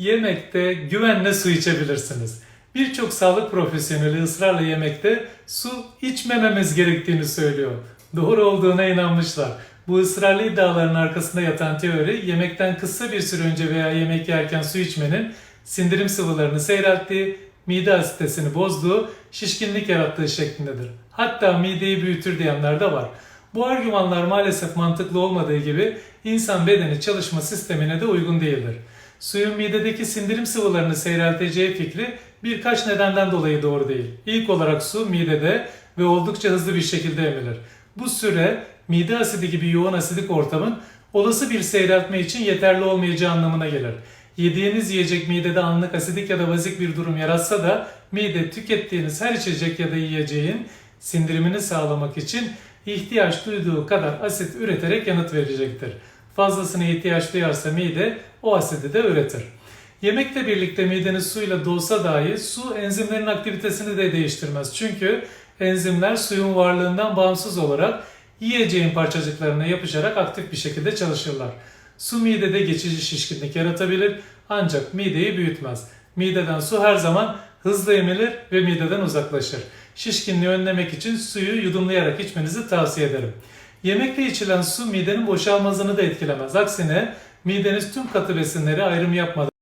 Yemekte güvenle su içebilirsiniz. Birçok sağlık profesyoneli ısrarla yemekte su içmememiz gerektiğini söylüyor. Doğru olduğuna inanmışlar. Bu ısrarlı iddiaların arkasında yatan teori yemekten kısa bir süre önce veya yemek yerken su içmenin sindirim sıvılarını seyrelttiği, mide asitesini bozduğu, şişkinlik yarattığı şeklindedir. Hatta mideyi büyütür diyenler de var. Bu argümanlar maalesef mantıklı olmadığı gibi insan bedeni çalışma sistemine de uygun değildir. Suyun midedeki sindirim sıvılarını seyrelteceği fikri birkaç nedenden dolayı doğru değil. İlk olarak su midede ve oldukça hızlı bir şekilde emilir. Bu süre mide asidi gibi yoğun asidik ortamın olası bir seyreltme için yeterli olmayacağı anlamına gelir. Yediğiniz yiyecek midede anlık asidik ya da bazik bir durum yaratsa da mide tükettiğiniz her içecek ya da yiyeceğin sindirimini sağlamak için ihtiyaç duyduğu kadar asit üreterek yanıt verecektir. Fazlasına ihtiyaç duyarsa mide o asidi de üretir. Yemekle birlikte mideniz suyla dolsa dahi su enzimlerin aktivitesini de değiştirmez. Çünkü enzimler suyun varlığından bağımsız olarak yiyeceğin parçacıklarına yapışarak aktif bir şekilde çalışırlar. Su midede geçici şişkinlik yaratabilir ancak mideyi büyütmez. Mideden su her zaman hızlı emilir ve mideden uzaklaşır. Şişkinliği önlemek için suyu yudumlayarak içmenizi tavsiye ederim. Yemekle içilen su midenin boşalma hızını da etkilemez. Aksine mideniz tüm katı besinleri ayrım yapmadan